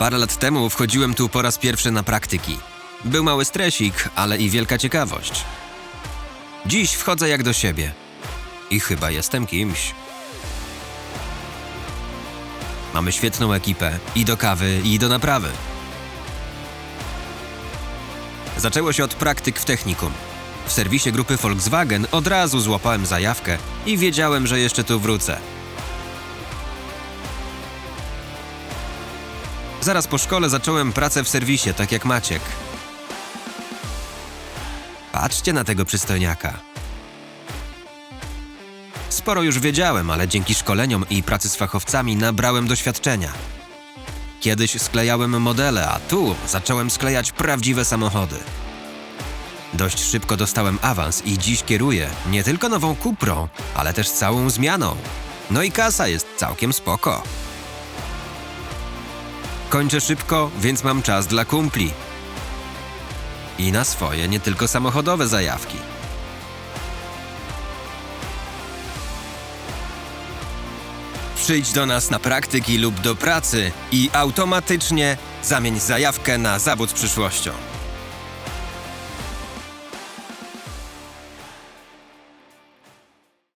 Parę lat temu wchodziłem tu po raz pierwszy na praktyki. Był mały stresik, ale i wielka ciekawość. Dziś wchodzę jak do siebie. I chyba jestem kimś. Mamy świetną ekipę i do kawy, i do naprawy. Zaczęło się od praktyk w technikum. W serwisie grupy Volkswagen od razu złapałem zajawkę i wiedziałem, że jeszcze tu wrócę. Zaraz po szkole zacząłem pracę w serwisie, tak jak Maciek. Patrzcie na tego przystojniaka. Sporo już wiedziałem, ale dzięki szkoleniom i pracy z fachowcami nabrałem doświadczenia. Kiedyś sklejałem modele, a tu zacząłem sklejać prawdziwe samochody. Dość szybko dostałem awans i dziś kieruję nie tylko nową Cuprą, ale też całą zmianą. No i kasa jest całkiem spoko. Kończę szybko, więc mam czas dla kumpli. I na swoje, nie tylko samochodowe zajawki. Przyjdź do nas na praktyki lub do pracy i automatycznie zamień zajawkę na zawód z przyszłością.